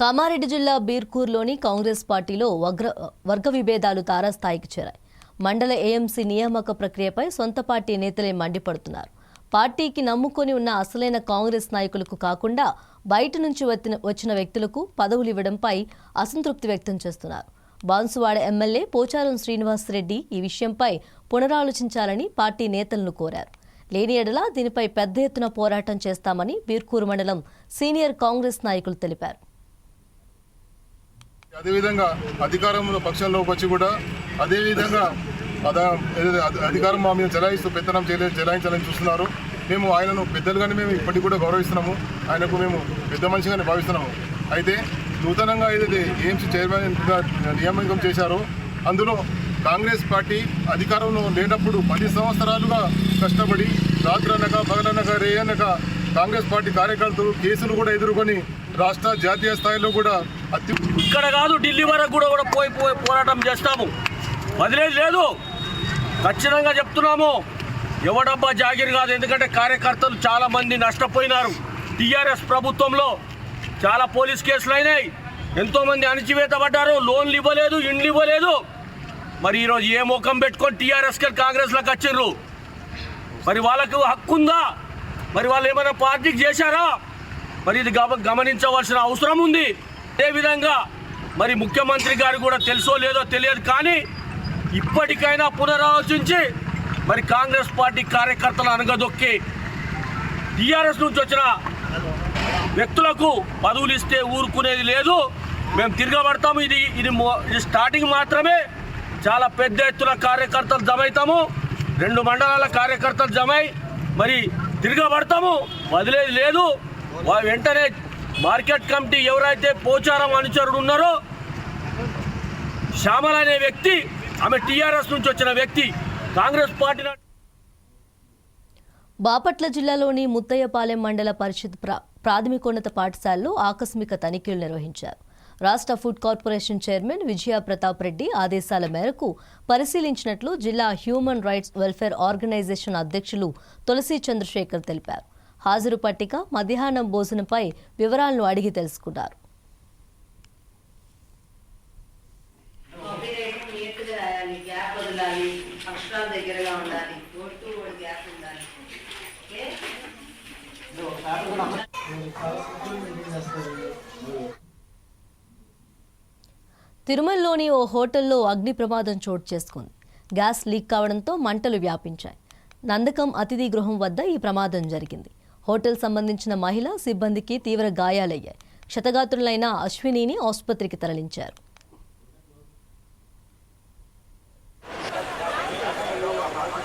కామారెడ్డి జిల్లా బీర్కూర్లోని కాంగ్రెస్ పార్టీలో వగ్ర వర్గ విభేదాలు తారాస్థాయికి చేరాయి. మండల ఏఎంసీ నియామక ప్రక్రియపై సొంత పార్టీ నేతలే మండిపడుతున్నారు. పార్టీకి నమ్ముకొని ఉన్న అసలైన కాంగ్రెస్ నాయకులకు కాకుండా బయట నుంచి వచ్చిన వచ్చిన వ్యక్తులకు పదవులు ఇవ్వడంపై అసంతృప్తి వ్యక్తం చేస్తున్నారు. బాన్సువాడ ఎమ్మెల్యే పోచారం శ్రీనివాసరెడ్డి ఈ విషయంపై పునరాలోచించాలని పార్టీ నేతలను కోరారు. లేని ఎడల దీనిపై పెద్ద ఎత్తున పోరాటం చేస్తామని బీర్కూరు మండలం సీనియర్ కాంగ్రెస్ నాయకులు తెలిపారు. అదేవిధంగా అధికారంలో పక్షంలోకి వచ్చి కూడా అదేవిధంగా అదా అధికారం మా మీద చెలాయిస్తూ పెత్తనం చేయలే చెలాయించాలని చూస్తున్నారు. మేము ఆయనను పెద్దలుగానే మేము ఇప్పటికి కూడా గౌరవిస్తున్నాము. ఆయనకు మేము పెద్ద మనిషిగానే భావిస్తున్నాము. అయితే నూతనంగా ఏదైతే ఏఎంసీ చైర్మన్గా నియామకం చేశారో అందులో కాంగ్రెస్ పార్టీ అధికారంలో లేనప్పుడు పది సంవత్సరాలుగా కష్టపడి రాత్రనక పగలనక రేయనక కాంగ్రెస్ పార్టీ కార్యకర్తలు కేసులు కూడా ఎదుర్కొని రాష్ట్ర జాతీయ స్థాయిలో కూడా అతి ఇక్కడ కాదు ఢిల్లీ వరకు కూడా కూడా పోయి పోయి పోరాటం చేస్తాము. వదిలేదు లేదు. ఖచ్చితంగా చెప్తున్నాము. ఎవడబ్బా జాగిర్ కాదు. ఎందుకంటే కార్యకర్తలు చాలామంది నష్టపోయినారు. టీఆర్ఎస్ ప్రభుత్వంలో చాలా పోలీస్ కేసులు అయినాయి. ఎంతోమంది అణచివేత పడ్డారు. లోన్లు ఇవ్వలేదు ఇండ్లు ఇవ్వలేదు. మరి ఈరోజు ఏ ముఖం పెట్టుకొని టీఆర్ఎస్కి కాంగ్రెస్లోకి వచ్చిర్రు? మరి వాళ్ళకు హక్కు ఉందా మరి వాళ్ళు ఏమైనా పార్టీకి చేశారా? మరి ఇది గమ గమనించవలసిన అవసరం ఉంది. అదేవిధంగా మరి ముఖ్యమంత్రి గారు కూడా తెలుసో లేదో తెలియదు కానీ ఇప్పటికైనా పునరాలోచించి మరి కాంగ్రెస్ పార్టీ కార్యకర్తలు అనగదొక్కి టీఆర్ఎస్ నుంచి వచ్చిన వ్యక్తులకు పదవులు ఇస్తే ఊరుకునేది లేదు. మేము తిరగబడతాము. ఇది ఇది ఇది స్టార్టింగ్ మాత్రమే. చాలా పెద్ద ఎత్తున కార్యకర్తలు జమైతాము రెండు మండలాల కార్యకర్తలు జమై మరి తిరగబడతాము వదిలేది లేదు. వెంటనే మార్కెట్ కమిటీ ఎవరైతే పోచారం అనుచరుడు ఉన్నారో శ్యామల అనే వ్యక్తి ఆమె టీఆర్ఎస్ నుంచి వచ్చిన వ్యక్తి కాంగ్రెస్ పార్టీ బాపట్ల జిల్లాలోని ముత్తయ్యపాలెం మండల పరిషత్ ప్రా ప్రాథమికోన్నత పాఠశాలలో ఆకస్మిక తనిఖీలు నిర్వహించారు. రాష్ట్ర food corporation chairman Vijaya Pratap Reddy ఆదేశాల మేరకు పరిశీలించినట్లు జిల్లా హ్యూమన్ రైట్స్ వెల్ఫేర్ ఆర్గనైజేషన్ అధ్యక్షులు తులసి చంద్రశేఖర్ తెలిపారు. హాజరు పట్టిక మధ్యాహ్నం భోజనంపై వివరాలను అడిగి తెలుసుకున్నారు. దగ్గరగా ఉండాలి ఓటు టు గ్యాప్ ఉండాలి తిరుమలలోని ఓ హోటల్లో అగ్ని ప్రమాదం చోటు చేసుకుంది. గ్యాస్ లీక్ కావడంతో మంటలు వ్యాపించాయి. నందకం అతిథి గృహం వద్ద ఈ ప్రమాదం జరిగింది. హోటల్ సంబంధించిన మహిళ సిబ్బందికి తీవ్ర గాయాలయ్యాయి. క్షతగాత్రులైన అశ్వినిని ఆసుపత్రికి తరలించారు.